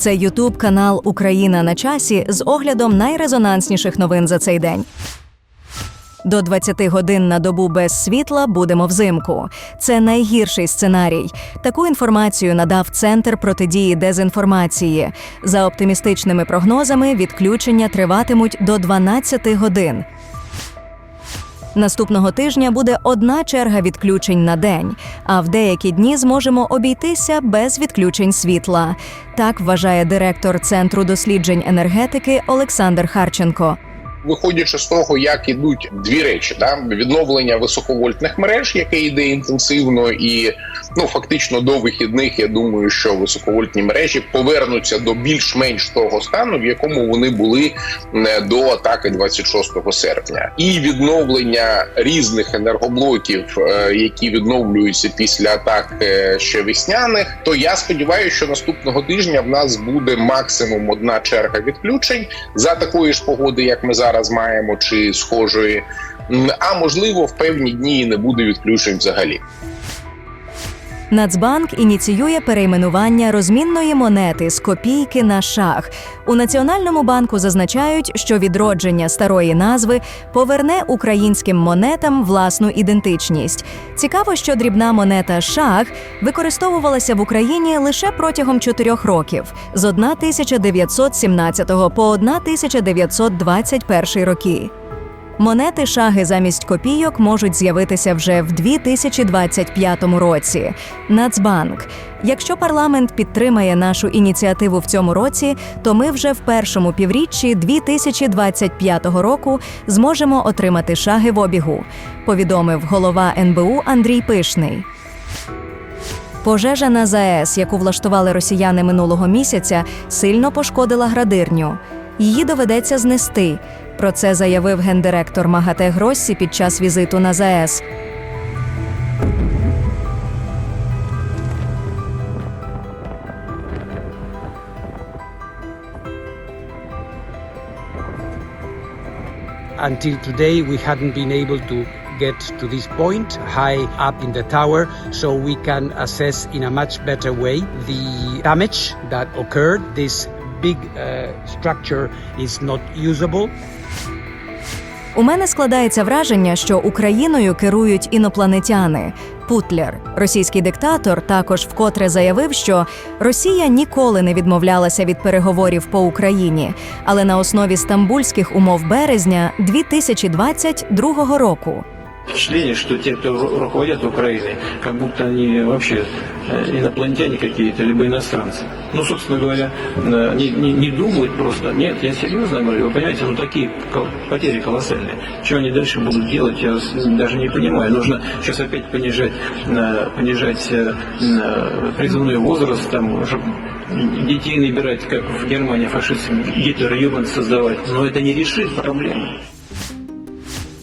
Це Ютуб канал Україна на часі з оглядом найрезонансніших новин за цей день. До 20 годин на добу без світла будемо взимку. Це найгірший сценарій. Таку інформацію надав Центр протидії дезінформації. За оптимістичними прогнозами, відключення триватимуть до 12 годин. Наступного тижня буде одна черга відключень на день, а в деякі дні зможемо обійтися без відключень світла. Так вважає директор Центру досліджень енергетики Олександр Харченко. Виходячи з того, як ідуть дві речі, да відновлення високовольтних мереж, яке йде інтенсивно, і ну фактично до вихідних, я думаю, що високовольтні мережі повернуться до більш-менш того стану, в якому вони були е, до атаки 26 серпня, і відновлення різних енергоблоків, е, які відновлюються після атак е, ще весняних. То я сподіваюся, що наступного тижня в нас буде максимум одна черга відключень за такої ж погоди, як ми зараз маємо, чи схожої. А можливо, в певні дні не буде відключень взагалі. Нацбанк ініціює перейменування розмінної монети з копійки на шах. У Національному банку зазначають, що відродження старої назви поверне українським монетам власну ідентичність. Цікаво, що дрібна монета шах використовувалася в Україні лише протягом чотирьох років з 1917 по 1921 роки. Монети шаги замість копійок можуть з'явитися вже в 2025 році. Нацбанк. Якщо парламент підтримає нашу ініціативу в цьому році, то ми вже в першому півріччі 2025 року зможемо отримати шаги в обігу, повідомив голова НБУ Андрій Пишний. Пожежа на ЗАЕС, яку влаштували росіяни минулого місяця, сильно пошкодила градирню. Її доведеться знести. Про це заявив гендиректор МАГАТЕ Гроссі під час візиту на ЗАЕС. Until today, we hadn't been able to get to this point high up in the tower so we can assess in a much better way the damage that occurred. This big uh, structure is not usable. У мене складається враження, що Україною керують інопланетяни. Путлер, російський диктатор, також вкотре заявив, що Росія ніколи не відмовлялася від переговорів по Україні, але на основі стамбульських умов березня 2022 року. Впечатление, что те, кто ру- руководят Украиной, как будто они вообще э, инопланетяне какие-то, либо иностранцы. Ну, собственно говоря, э, не, не, не думают просто. Нет, я серьезно говорю, вы понимаете, ну такие потери колоссальные. Что они дальше будут делать, я даже не понимаю. Нужно сейчас опять понижать, э, понижать призывной возраст, там, детей набирать, как в Германии фашистам, Гитлер, Юбан создавать. Но это не решит проблему.